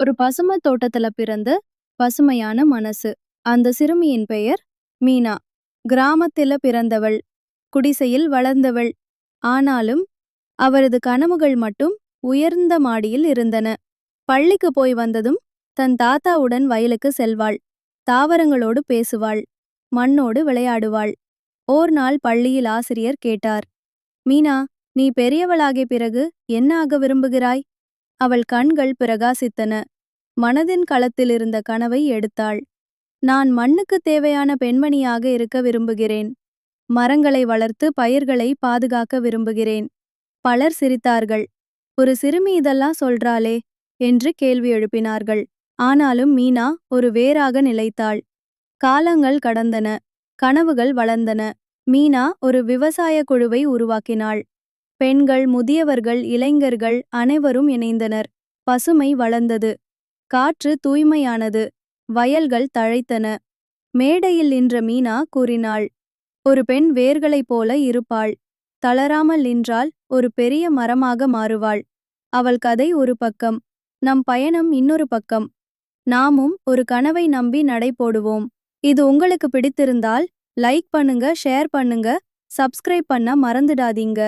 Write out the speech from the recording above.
ஒரு பசுமை தோட்டத்துல பிறந்து பசுமையான மனசு. அந்த சிறுமியின் பெயர் மீனா. கிராமத்தில பிறந்தவள் குடிசையில் வளர்ந்தவள். ஆனாலும் அவரது கனவுகள் மட்டும் உயர்ந்த மாடியில் இருந்தன. பள்ளிக்கு போய் வந்ததும் தன் தாத்தாவுடன் வயலுக்கு செல்வாள். தாவரங்களோடு பேசுவாள். மண்ணோடு விளையாடுவாள். ஓர் நாள் பள்ளியில் ஆசிரியர் கேட்டார். மீனா நீ பெரியவளாகிய பிறகு என்ன ஆக விரும்புகிறாய்? அவள் கண்கள் பிரகாசித்தன. மனதின் களத்திலிருந்த கனவை எடுத்தாள். நான் மண்ணுக்கு தேவையான பெண்மணியாக இருக்க விரும்புகிறேன். மரங்களை வளர்த்து பயிர்களை பாதுகாக்க விரும்புகிறேன். பலர் சிரித்தார்கள். ஒரு சிறுமி இதெல்லாம் சொல்றாளே என்று கேள்வி எழுப்பினார்கள். ஆனாலும் மீனா ஒரு வேராக நிலைத்தாள். காலங்கள் கடந்தன. கனவுகள் வளர்ந்தன. மீனா ஒரு விவசாய குழுவை உருவாக்கினாள். பெண்கள் முதியவர்கள் இளைஞர்கள் அனைவரும் இணைந்தனர். பசுமை வளர்ந்தது. காற்று தூய்மையானது. வயல்கள் தழைத்தன. மேடையில் நின்ற மீனா கூறினாள் ஒரு பெண் வேர்களைப் போல இருப்பாள். தளராமல் நின்றால் ஒரு பெரிய மரமாக மாறுவாள். அவள் கதை ஒரு பக்கம். நம் பயணம் இன்னொரு பக்கம். நாமும் ஒரு கனவை நம்பி நடை போடுவோம். இது உங்களுக்கு பிடித்திருந்தால் லைக் பண்ணுங்க ஷேர் பண்ணுங்க சப்ஸ்கிரைப் பண்ண மறந்துடாதீங்க.